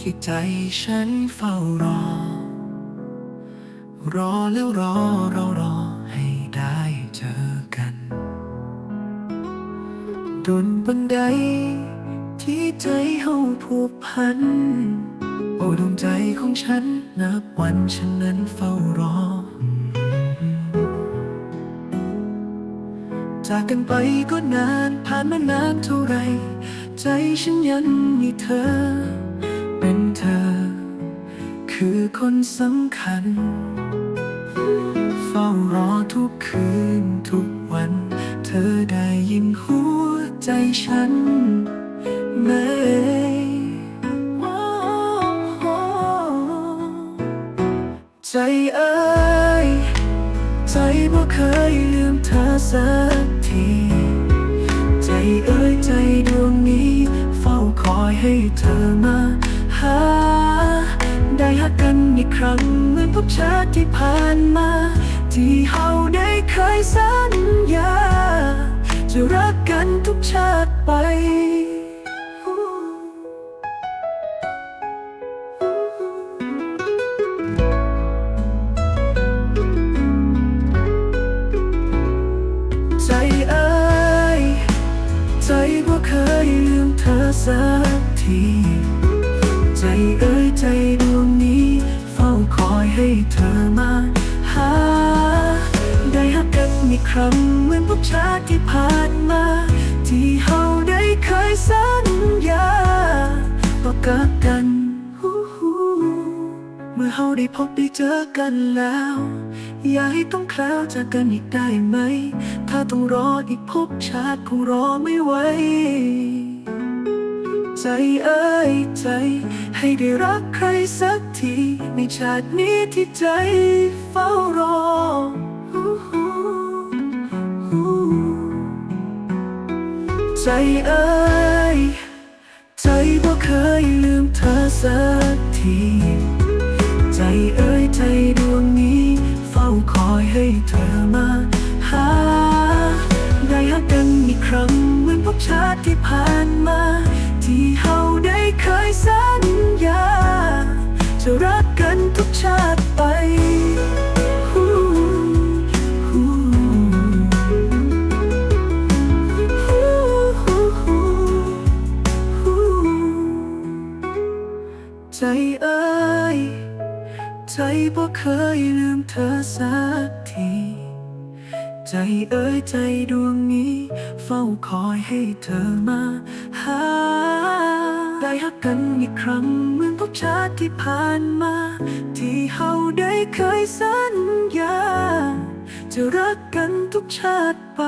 ที่ใจฉันเฝ้ารอ รอแล้วรอรอรอให้ได้เจอกันดนบันได ที่ใจเฮาผูกพัน โอ้ดวงใจของฉันนับวันฉันนั้นเฝ้ารอ จากกันไปก็นานผ่านมานานเท่าไร ใจฉันยังมีเธอ คือคนสำคัญ เฝ้ารอทุกคืนทุกวัน เธอได้ยินหัวใจฉันไหมโอ้โอ้ใจเอ้ยใจบ่เคยลืมเธอสักที ใจเอ้ยใจดวงนี้ เฝ้าคอยให้เธอมาหา ได้หักกันอีกครั้งเหมือนพบชาติที่ผ่านมา ที่เฮาได้เคยสัญญา จะรักกันทุกชาติไปใจเอ้ยใจบ่เคยลืมเธอสักที รั้งเหมือนพบชาติที่ผ่านมา ที่เฮาได้เคยสัญญาบอกับกันเมื่อเฮาได้พบได้เจอกันแล้ว อย่าให้ต้องคล้าวจากกันอีกได้ไหม ถ้าต้องรออีกพบชาติคงรอไม่ไหวใจเอ้ยใจ ให้ได้รักใครสักทีในชาตินี้ที่ใจฝ้า ใจเอ้ยใจบ่เคยลืมเธอสักที ใจเอ้ยใจดวงนี้ เฝ้าคอยให้เธอมาหา ได้หักกันอีกครั้งเหมือนพบชาติที่ผ่านมา ที่เฮาได้เคยสัญญาจะรัก ใจเอ้ย ใจบ่เคยลืมเธอสักที ใจเอ้ยใจดวงนี้ เฝ้าคอยให้เธอมาหา ได้หักกันอีกครั้งเหมือนพบชาติที่ผ่านมา ที่เฮาได้เคยสัญญา จะรักกันทุกชาติไป